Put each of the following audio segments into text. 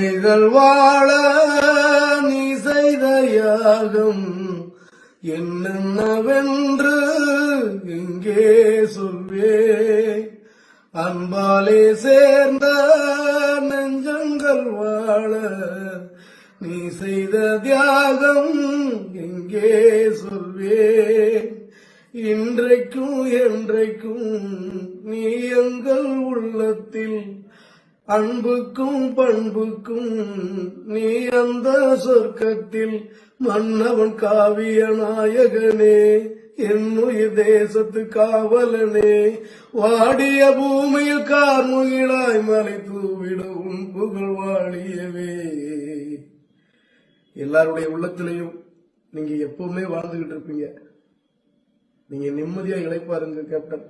தலைமுறைகள் வாழ நீ செய்த யாகம் என்னென்னவென்று இங்கே சொல்வே. அன்பாலே சேர்ந்த நெஞ்சங்கள் வாழ நீ செய்த தியாகம் இங்கே சொல்வே. இன்றைக்கும் என்றைக்கும் நீ எங்கள் உள்ளத்தில் அன்புக்கும் பண்புக்கும் நீ அந்த சொர்க்கத்தில் மன்னவன் காவிய நாயகனே என்னுயிர் தேசத்து காவலனே. வாடிய பூமியில் கார்முகிலாய் மலை தூவிட உன் புகழ் வாழியவே. எல்லாருடைய உள்ளத்திலையும் நீங்க எப்பவுமே வாழ்ந்துகிட்டு இருப்பீங்க. நீங்க நிம்மதியா இழைப்பாருங்க கேப்டன்.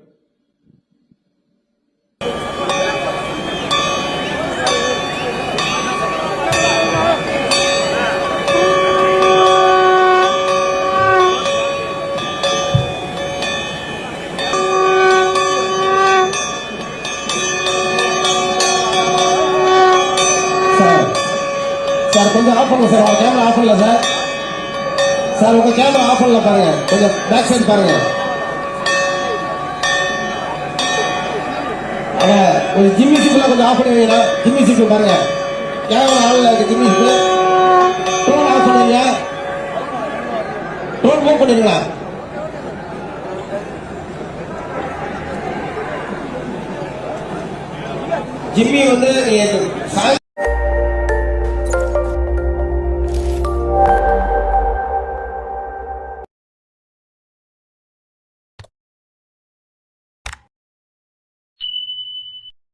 சார் கொஞ்சம் ஆஃப் பண்ணுங்க சார் உங்க கேமரா ஆஃப் பண்ணல சார் சார் உங்க கேமரா ஆஃப் பண்ணல பாருங்க. கொஞ்சம் பேக் சைட் பாருங்க. ஒரு ஜிம்மி சீக்கிரம் கொஞ்சம் ஆஃப் பண்ணி வைங்க ஜிம்மி சீக்கிரம் பாருங்க. கேமரா ஆள் இருக்கு ஜிம்மி சீக்கிரம் டோன் ஆஃப் பண்ணுங்க டோன் மூவ் பண்ணிருங்களா ஜிம்மி வந்து